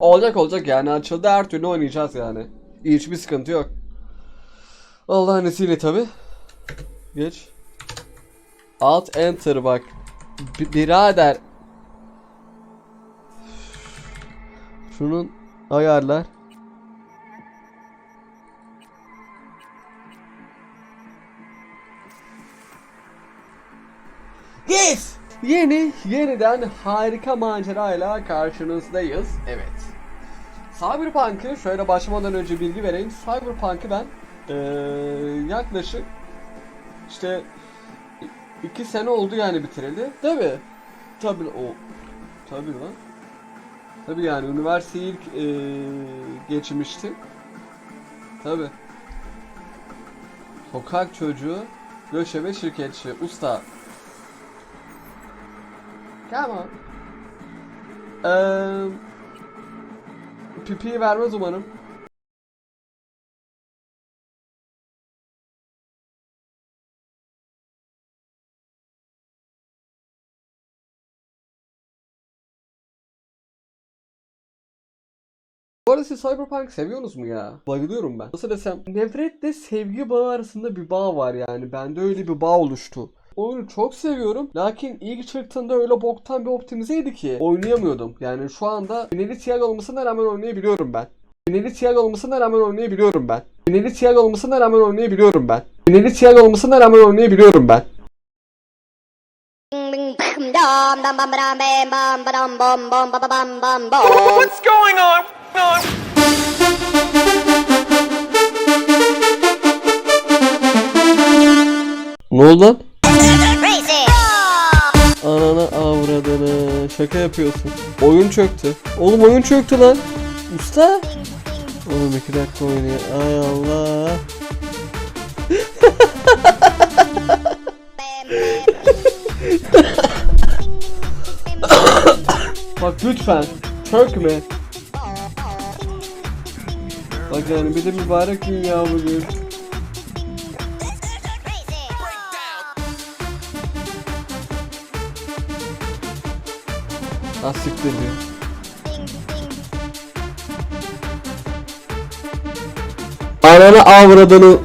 Olacak olacak yani açıldı her türlü oynayacağız yani. Hiçbir sıkıntı yok. Allah'ın izniyle tabi. Geç. Alt enter bak. B- birader. Şunun ayarlar. Yes! Yeni, yeniden harika macerayla karşınızdayız. Evet. Cyberpunk'ı şöyle başlamadan önce bilgi vereyim. Cyberpunk'ı ben eee, yaklaşık işte iki sene oldu yani bitireli. Tabi. Tabi o. Tabi lan. Tabi yani üniversiteyi ilk eee, geçmiştim. Tabi. Sokak çocuğu, göçebe şirketçi, usta. Come on. Eee pipiyi vermez umarım. Bu arada siz Cyberpunk seviyorsunuz mu ya? Bayılıyorum ben. Nasıl desem nefretle sevgi bağı arasında bir bağ var yani. Bende öyle bir bağ oluştu. Oyunu çok seviyorum. Lakin ilk çıktığında öyle boktan bir optimizeydi ki oynayamıyordum. Yani şu anda finali siyah olmasına rağmen oynayabiliyorum ben. Finali siyah olmasına rağmen oynayabiliyorum ben. Finali siyah olmasına rağmen oynayabiliyorum ben. Finali siyah olmasına rağmen oynayabiliyorum ben. What's going on? on? Ne oldu lan? Ananı avradını. Şaka yapıyorsun. Oyun çöktü. Oğlum oyun çöktü lan. Usta. Oğlum iki dakika oynuyor. Ay Allah. Bak lütfen. Çökme. Bak yani bir de mübarek gün ya bugün. Ah siktir diyor. Ananı avradını